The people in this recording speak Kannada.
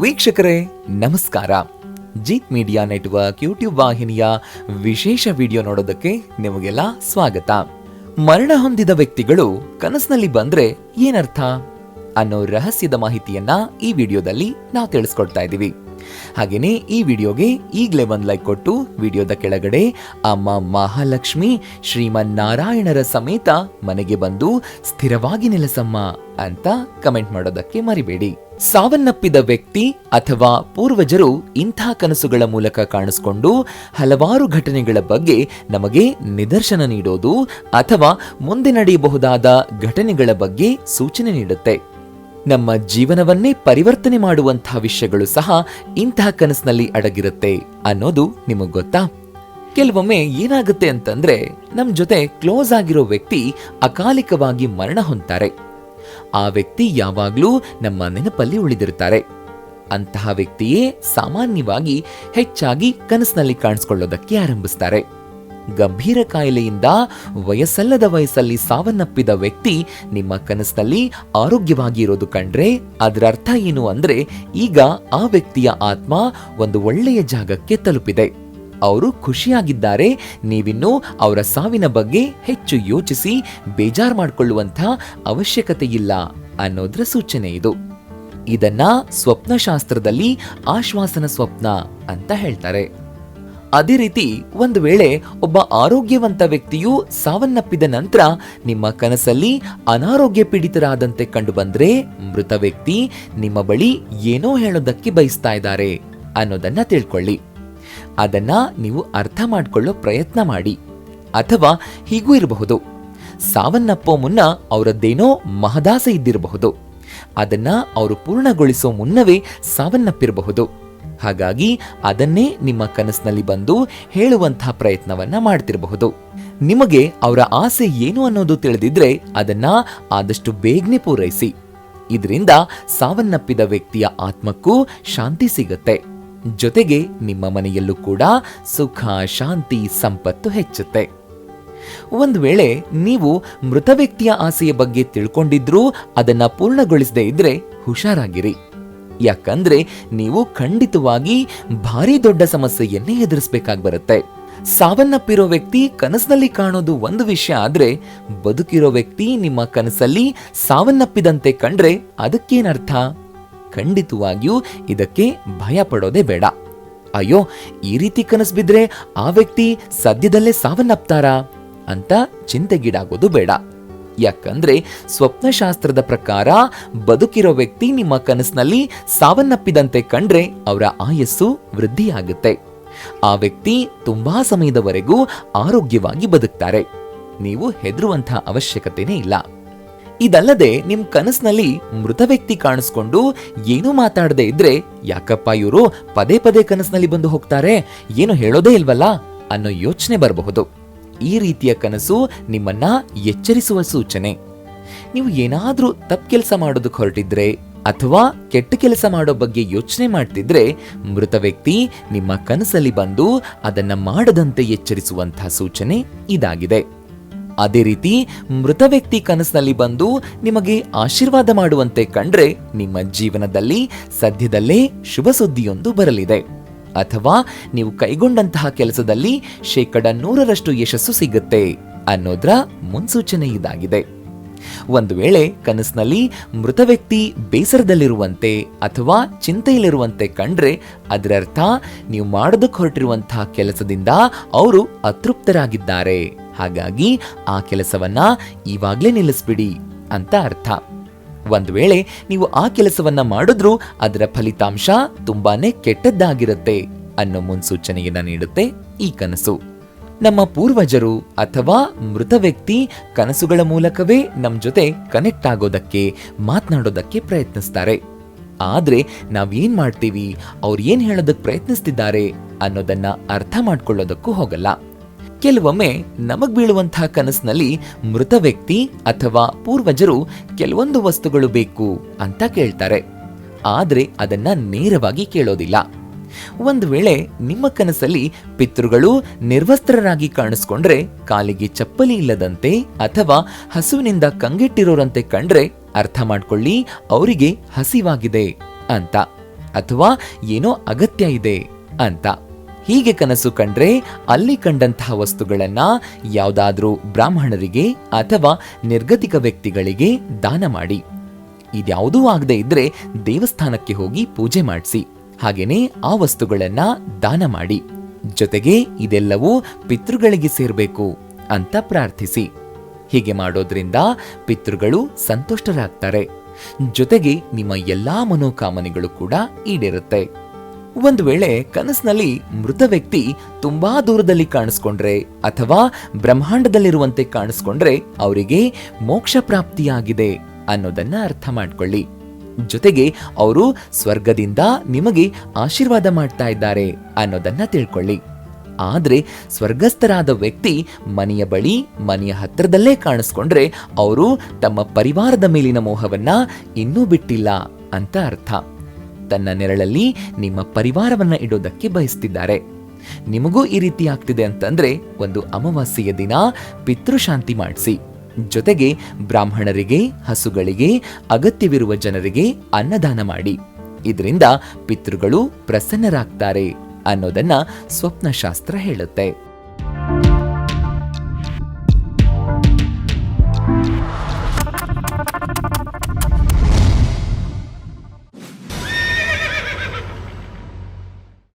ವೀಕ್ಷಕರೇ, ನಮಸ್ಕಾರ. ಜೀತ್ ಮೀಡಿಯಾ ನೆಟ್ವರ್ಕ್ ಯೂಟ್ಯೂಬ್ ವಾಹಿನಿಯ ವಿಶೇಷ ವಿಡಿಯೋ ನೋಡೋದಕ್ಕೆ ನಿಮಗೆಲ್ಲ ಸ್ವಾಗತ. ಮರಣ ಹೊಂದಿದ ವ್ಯಕ್ತಿಗಳು ಕನಸಿನಲ್ಲಿ ಬಂದ್ರೆ ಏನರ್ಥ ಅನ್ನೋ ರಹಸ್ಯದ ಮಾಹಿತಿಯನ್ನ ಈ ವಿಡಿಯೋದಲ್ಲಿ ನಾವು ತಿಳಿಸ್ಕೊಡ್ತಾ ಇದ್ದೀವಿ. ಹಾಗೇನೆ ಈ ವಿಡಿಯೋಗೆ ಈಗಲೇ ಒಂದು ಲೈಕ್ ಕೊಟ್ಟು ವಿಡಿಯೋದ ಕೆಳಗಡೆ ಅಮ್ಮ ಮಹಾಲಕ್ಷ್ಮಿ ಶ್ರೀಮನ್ನಾರಾಯಣರ ಸಮೇತ ಮನೆಗೆ ಬಂದು ಸ್ಥಿರವಾಗಿ ನೆಲೆಸಮ್ಮ ಅಂತ ಕಮೆಂಟ್ ಮಾಡೋದಕ್ಕೆ ಮರಿಬೇಡಿ. ಸಾವನ್ನಪ್ಪಿದ ವ್ಯಕ್ತಿ ಅಥವಾ ಪೂರ್ವಜರು ಇಂಥ ಕನಸುಗಳ ಮೂಲಕ ಕಾಣಿಸ್ಕೊಂಡು ಹಲವಾರು ಘಟನೆಗಳ ಬಗ್ಗೆ ನಮಗೆ ನಿದರ್ಶನ ನೀಡೋದು ಅಥವಾ ಮುಂದೆ ನಡೆಯಬಹುದಾದ ಘಟನೆಗಳ ಬಗ್ಗೆ ಸೂಚನೆ ನೀಡುತ್ತೆ. ನಮ್ಮ ಜೀವನವನ್ನೇ ಪರಿವರ್ತನೆ ಮಾಡುವಂತಹ ವಿಷಯಗಳು ಸಹ ಇಂತಹ ಕನಸಿನಲ್ಲಿ ಅಡಗಿರುತ್ತೆ ಅನ್ನೋದು ನಿಮಗೆ ಗೊತ್ತಾ? ಕೆಲವೊಮ್ಮೆ ಏನಾಗುತ್ತೆ ಅಂತಂದ್ರೆ ನಮ್ ಜೊತೆ ಕ್ಲೋಸ್ ಆಗಿರೋ ವ್ಯಕ್ತಿ ಅಕಾಲಿಕವಾಗಿ ಮರಣ ಹೊಂದ್ತಾರೆ. ಆ ವ್ಯಕ್ತಿ ಯಾವಾಗ್ಲೂ ನಮ್ಮ ನೆನಪಲ್ಲಿ ಉಳಿದಿರ್ತಾರೆ. ಅಂತಹ ವ್ಯಕ್ತಿಯೇ ಸಾಮಾನ್ಯವಾಗಿ ಹೆಚ್ಚಾಗಿ ಕನಸಿನಲ್ಲಿ ಕಾಣಿಸ್ಕೊಳ್ಳೋದಕ್ಕೆ ಆರಂಭಿಸ್ತಾರೆ. ಗಂಭೀರ ಕಾಯಿಲೆಯಿಂದ ವಯಸ್ಸಲ್ಲದ ವಯಸ್ಸಲ್ಲಿ ಸಾವನ್ನಪ್ಪಿದ ವ್ಯಕ್ತಿ ನಿಮ್ಮ ಕನಸಿನಲ್ಲಿ ಆರೋಗ್ಯವಾಗಿ ಇರೋದು ಕಂಡ್ರೆ ಅದರ ಅರ್ಥ ಏನು ಅಂದ್ರೆ ಈಗ ಆ ವ್ಯಕ್ತಿಯ ಆತ್ಮ ಒಂದು ಒಳ್ಳೆಯ ಜಾಗಕ್ಕೆ ತಲುಪಿದೆ. ಅವರು ಖುಷಿಯಾಗಿದ್ದಾರೆ. ನೀವಿನ್ನು ಅವರ ಸಾವಿನ ಬಗ್ಗೆ ಹೆಚ್ಚು ಯೋಚಿಸಿ ಬೇಜಾರ್ ಮಾಡಿಕೊಳ್ಳುವಂತ ಅವಶ್ಯಕತೆ ಇಲ್ಲ ಅನ್ನೋದ್ರ ಸೂಚನೆ ಇದು. ಇದನ್ನ ಸ್ವಪ್ನಶಾಸ್ತ್ರದಲ್ಲಿ ಆಶ್ವಾಸನ ಸ್ವಪ್ನ ಅಂತ ಹೇಳ್ತಾರೆ. ಅದೇ ರೀತಿ ಒಂದು ವೇಳೆ ಒಬ್ಬ ಆರೋಗ್ಯವಂತ ವ್ಯಕ್ತಿಯು ಸಾವನ್ನಪ್ಪಿದ ನಂತರ ನಿಮ್ಮ ಕನಸಲ್ಲಿ ಅನಾರೋಗ್ಯ ಪೀಡಿತರಾದಂತೆ ಕಂಡುಬಂದ್ರೆ ಮೃತ ವ್ಯಕ್ತಿ ನಿಮ್ಮ ಬಳಿ ಏನೋ ಹೇಳೋದಕ್ಕೆ ಬಯಸ್ತಾ ಇದ್ದಾರೆ ಅನ್ನೋದನ್ನ ತಿಳ್ಕೊಳ್ಳಿ. ಅದನ್ನ ನೀವು ಅರ್ಥ ಮಾಡಿಕೊಳ್ಳೋ ಪ್ರಯತ್ನ ಮಾಡಿ. ಅಥವಾ ಹೀಗೂ ಇರಬಹುದು. ಸಾವನ್ನಪ್ಪೋ ಮುನ್ನ ಅವರದ್ದೇನೋ ಮಹದಾಸೆ ಇದ್ದಿರಬಹುದು. ಅದನ್ನ ಅವರು ಪೂರ್ಣಗೊಳಿಸೋ ಮುನ್ನವೇ ಸಾವನ್ನಪ್ಪಿರಬಹುದು. ಹಾಗಾಗಿ ಅದನ್ನೇ ನಿಮ್ಮ ಕನಸಿನಲ್ಲಿ ಬಂದು ಹೇಳುವಂತಹ ಪ್ರಯತ್ನವನ್ನ ಮಾಡ್ತಿರಬಹುದು. ನಿಮಗೆ ಅವರ ಆಸೆ ಏನು ಅನ್ನೋದು ತಿಳಿದಿದ್ರೆ ಅದನ್ನ ಆದಷ್ಟು ಬೇಗನೆ ಪೂರೈಸಿ. ಇದರಿಂದ ಸಾವನ್ನಪ್ಪಿದ ವ್ಯಕ್ತಿಯ ಆತ್ಮಕ್ಕೂ ಶಾಂತಿ ಸಿಗುತ್ತೆ. ಜೊತೆಗೆ ನಿಮ್ಮ ಮನೆಯಲ್ಲೂ ಕೂಡ ಸುಖ, ಶಾಂತಿ, ಸಂಪತ್ತು ಹೆಚ್ಚುತ್ತೆ. ಒಂದು ವೇಳೆ ನೀವು ಮೃತ ವ್ಯಕ್ತಿಯ ಆಸೆಯ ಬಗ್ಗೆ ತಿಳ್ಕೊಂಡಿದ್ರೂ ಅದನ್ನ ಪೂರ್ಣಗೊಳಿಸದೇ ಇದ್ರೆ ಹುಷಾರಾಗಿರಿ. ಯಾಕಂದ್ರೆ ನೀವು ಖಂಡಿತವಾಗಿ ಭಾರಿ ದೊಡ್ಡ ಸಮಸ್ಯೆಯನ್ನೇ ಎದುರಿಸಬೇಕಾಗಿ ಬರುತ್ತೆ. ಸಾವನ್ನಪ್ಪಿರೋ ವ್ಯಕ್ತಿ ಕನಸಿನಲ್ಲಿ ಕಾಣೋದು ಒಂದು ವಿಷಯ ಆದ್ರೆ ಬದುಕಿರೋ ವ್ಯಕ್ತಿ ನಿಮ್ಮ ಕನಸಲ್ಲಿ ಸಾವನ್ನಪ್ಪಿದಂತೆ ಕಂಡ್ರೆ ಅದಕ್ಕೇನರ್ಥ? ಖಂಡಿತವಾಗಿಯೂ ಇದಕ್ಕೆ ಭಯ ಪಡೋದೇ ಬೇಡ. ಅಯ್ಯೋ, ಈ ರೀತಿ ಕನಸು ಬಿದ್ರೆ ಆ ವ್ಯಕ್ತಿ ಸದ್ಯದಲ್ಲೇ ಸಾವನ್ನಪ್ತಾರಾ? ಅಂತ ಚಿಂತೆಗೀಡಾಗೋದು ಬೇಡ. ಯಾಕಂದ್ರೆ ಸ್ವಪ್ನಶಾಸ್ತ್ರದ ಪ್ರಕಾರ ಬದುಕಿರೋ ವ್ಯಕ್ತಿ ನಿಮ್ಮ ಕನಸಿನಲ್ಲಿ ಸಾವನ್ನಪ್ಪಿದಂತೆ ಕಂಡ್ರೆ ಅವರ ಆಯಸ್ಸು ವೃದ್ಧಿಯಾಗುತ್ತೆ. ಆ ವ್ಯಕ್ತಿ ತುಂಬಾ ಸಮಯದವರೆಗೂ ಆರೋಗ್ಯವಾಗಿ ಬದುಕ್ತಾರೆ. ನೀವು ಹೆದರುವಂತಹ ಅವಶ್ಯಕತೆನೇ ಇಲ್ಲ. ಇದಲ್ಲದೆ ನಿಮ್ ಕನಸಿನಲ್ಲಿ ಮೃತ ವ್ಯಕ್ತಿ ಕಾಣಿಸ್ಕೊಂಡು ಏನೂ ಮಾತಾಡದೆ ಇದ್ರೆ ಯಾಕಪ್ಪ ಇವರು ಪದೇ ಪದೇ ಕನಸಿನಲ್ಲಿ ಬಂದು ಹೋಗ್ತಾರೆ? ಏನು ಹೇಳೋದೇ ಇಲ್ವಲ್ಲ? ಅನ್ನೋ ಯೋಚನೆ ಬರಬಹುದು. ಈ ರೀತಿಯ ಕನಸು ನಿಮ್ಮನ್ನ ಎಚ್ಚರಿಸುವ ಸೂಚನೆ. ನೀವು ಏನಾದರೂ ತಪ್ಪು ಕೆಲಸ ಮಾಡೋದಕ್ಕೆ ಹೊರಟಿದ್ರೆ ಅಥವಾ ಕೆಟ್ಟ ಕೆಲಸ ಮಾಡೋ ಬಗ್ಗೆ ಯೋಚನೆ ಮಾಡ್ತಿದ್ರೆ ಮೃತ ವ್ಯಕ್ತಿ ನಿಮ್ಮ ಕನಸಲ್ಲಿ ಬಂದು ಅದನ್ನ ಮಾಡದಂತೆ ಎಚ್ಚರಿಸುವಂತಹ ಸೂಚನೆ ಇದಾಗಿದೆ. ಅದೇ ರೀತಿ ಮೃತ ವ್ಯಕ್ತಿ ಕನಸಿನಲ್ಲಿ ಬಂದು ನಿಮಗೆ ಆಶೀರ್ವಾದ ಮಾಡುವಂತೆ ಕಂಡ್ರೆ ನಿಮ್ಮ ಜೀವನದಲ್ಲಿ ಸದ್ಯದಲ್ಲೇ ಶುಭ ಸುದ್ದಿಯೊಂದು ಬರಲಿದೆ. ಅಥವಾ ನೀವು ಕೈಗೊಂಡಂತಹ ಕೆಲಸದಲ್ಲಿ ಶೇಕಡ ನೂರರಷ್ಟು ಯಶಸ್ಸು ಸಿಗುತ್ತೆ ಅನ್ನೋದ್ರ ಮುನ್ಸೂಚನೆ ಇದಾಗಿದೆ. ಒಂದು ವೇಳೆ ಕನಸಿನಲ್ಲಿ ಮೃತ ವ್ಯಕ್ತಿ ಬೇಸರದಲ್ಲಿರುವಂತೆ ಅಥವಾ ಚಿಂತೆಯಲ್ಲಿರುವಂತೆ ಕಂಡ್ರೆ ಅದರರ್ಥ ನೀವು ಮಾಡೋದಕ್ಕೆ ಹೊರಟಿರುವಂತಹ ಕೆಲಸದಿಂದ ಅವರು ಅತೃಪ್ತರಾಗಿದ್ದಾರೆ. ಹಾಗಾಗಿ ಆ ಕೆಲಸವನ್ನ ಈವಾಗಲೇ ನಿಲ್ಲಿಸ್ಬಿಡಿ ಅಂತ ಅರ್ಥ. ಒಂದು ವೇಳೆ ನೀವು ಆ ಕೆಲಸವನ್ನ ಮಾಡಿದ್ರೂ ಅದರ ಫಲಿತಾಂಶ ತುಂಬಾನೇ ಕೆಟ್ಟದ್ದಾಗಿರುತ್ತೆ ಅನ್ನೋ ಮುನ್ಸೂಚನೆಯನ್ನ ನೀಡುತ್ತೆ ಈ ಕನಸು. ನಮ್ಮ ಪೂರ್ವಜರು ಅಥವಾ ಮೃತ ವ್ಯಕ್ತಿ ಕನಸುಗಳ ಮೂಲಕವೇ ನಮ್ ಜೊತೆ ಕನೆಕ್ಟ್ ಆಗೋದಕ್ಕೆ, ಮಾತನಾಡೋದಕ್ಕೆ ಪ್ರಯತ್ನಿಸ್ತಾರೆ. ಆದ್ರೆ ನಾವೇನ್ ಮಾಡ್ತೀವಿ? ಅವ್ರು ಏನ್ ಹೇಳೋದಕ್ಕೆ ಪ್ರಯತ್ನಿಸ್ತಿದ್ದಾರೆ ಅನ್ನೋದನ್ನ ಅರ್ಥ ಮಾಡ್ಕೊಳ್ಳೋದಕ್ಕೂ ಹೋಗಲ್ಲ. ಕೆಲವೊಮ್ಮೆ ನಮಗ್ ಬೀಳುವಂತಹ ಕನಸಿನಲ್ಲಿ ಮೃತ ವ್ಯಕ್ತಿ ಅಥವಾ ಪೂರ್ವಜರು ಕೆಲವೊಂದು ವಸ್ತುಗಳು ಬೇಕು ಅಂತ ಕೇಳ್ತಾರೆ. ಆದರೆ ಅದನ್ನ ನೇರವಾಗಿ ಕೇಳೋದಿಲ್ಲ. ಒಂದು ವೇಳೆ ನಿಮ್ಮ ಕನಸಲ್ಲಿ ಪಿತೃಗಳು ನಿರ್ವಸ್ತ್ರರಾಗಿ ಕಾಣಿಸ್ಕೊಂಡ್ರೆ, ಕಾಲಿಗೆ ಚಪ್ಪಲಿ ಇಲ್ಲದಂತೆ ಅಥವಾ ಹಸುವಿನಿಂದ ಕಂಗೆಟ್ಟಿರೋರಂತೆ ಕಂಡ್ರೆ ಅರ್ಥ ಮಾಡ್ಕೊಳ್ಳಿ, ಅವರಿಗೆ ಹಸಿವಾಗಿದೆ ಅಂತ ಅಥವಾ ಏನೋ ಅಗತ್ಯ ಇದೆ ಅಂತ. ಹೀಗೆ ಕನಸು ಕಂಡ್ರೆ ಅಲ್ಲಿ ಕಂಡಂತಹ ವಸ್ತುಗಳನ್ನ ಯಾವುದಾದ್ರೂ ಬ್ರಾಹ್ಮಣರಿಗೆ ಅಥವಾ ನಿರ್ಗತಿಕ ವ್ಯಕ್ತಿಗಳಿಗೆ ದಾನ ಮಾಡಿ. ಇದ್ಯಾವುದೂ ಆಗದೆ ಇದ್ರೆ ದೇವಸ್ಥಾನಕ್ಕೆ ಹೋಗಿ ಪೂಜೆ ಮಾಡಿಸಿ. ಹಾಗೇನೇ ಆ ವಸ್ತುಗಳನ್ನ ದಾನ ಮಾಡಿ. ಜೊತೆಗೆ ಇದೆಲ್ಲವೂ ಪಿತೃಗಳಿಗೆ ಸೇರಬೇಕು ಅಂತ ಪ್ರಾರ್ಥಿಸಿ. ಹೀಗೆ ಮಾಡೋದ್ರಿಂದ ಪಿತೃಗಳು ಸಂತುಷ್ಟರಾಗ್ತಾರೆ. ಜೊತೆಗೆ ನಿಮ್ಮ ಎಲ್ಲಾ ಮನೋಕಾಮನೆಗಳು ಕೂಡ ಈಡೇರುತ್ತೆ. ಒಂದು ವೇಳೆ ಕನಸಿನಲ್ಲಿ ಮೃತ ವ್ಯಕ್ತಿ ತುಂಬಾ ದೂರದಲ್ಲಿ ಕಾಣಿಸ್ಕೊಂಡ್ರೆ ಅಥವಾ ಬ್ರಹ್ಮಾಂಡದಲ್ಲಿರುವಂತೆ ಕಾಣಿಸ್ಕೊಂಡ್ರೆ ಅವರಿಗೆ ಮೋಕ್ಷ ಪ್ರಾಪ್ತಿಯಾಗಿದೆ ಅನ್ನೋದನ್ನ ಅರ್ಥ ಮಾಡ್ಕೊಳ್ಳಿ. ಜೊತೆಗೆ ಅವರು ಸ್ವರ್ಗದಿಂದ ನಿಮಗೆ ಆಶೀರ್ವಾದ ಮಾಡ್ತಾ ಇದ್ದಾರೆ ಅನ್ನೋದನ್ನ ತಿಳ್ಕೊಳ್ಳಿ. ಆದರೆ ಸ್ವರ್ಗಸ್ಥರಾದ ವ್ಯಕ್ತಿ ಮನೆಯ ಬಳಿ, ಮನೆಯ ಹತ್ತಿರದಲ್ಲೇ ಕಾಣಿಸ್ಕೊಂಡ್ರೆ ಅವರು ತಮ್ಮ ಪರಿವಾರದ ಮೇಲಿನ ಮೋಹವನ್ನ ಇನ್ನೂ ಬಿಟ್ಟಿಲ್ಲ ಅಂತ ಅರ್ಥ. ತನ್ನ ನೆರಳಲ್ಲಿ ನಿಮ್ಮ ಪರಿವಾರವನ್ನ ಇಡೋದಕ್ಕೆ ಬಯಸ್ತಿದ್ದಾರೆ. ನಿಮಗೂ ಈ ರೀತಿ ಆಗ್ತಿದೆ ಅಂತಂದ್ರೆ ಒಂದು ಅಮಾವಾಸ್ಯೆಯ ದಿನ ಪಿತೃಶಾಂತಿ ಮಾಡಿಸಿ. ಜೊತೆಗೆ ಬ್ರಾಹ್ಮಣರಿಗೆ, ಹಸುಗಳಿಗೆ, ಅಗತ್ಯವಿರುವ ಜನರಿಗೆ ಅನ್ನದಾನ ಮಾಡಿ. ಇದರಿಂದ ಪಿತೃಗಳು ಪ್ರಸನ್ನರಾಗ್ತಾರೆ ಅನ್ನೋದನ್ನ ಸ್ವಪ್ನಶಾಸ್ತ್ರ ಹೇಳುತ್ತೆ.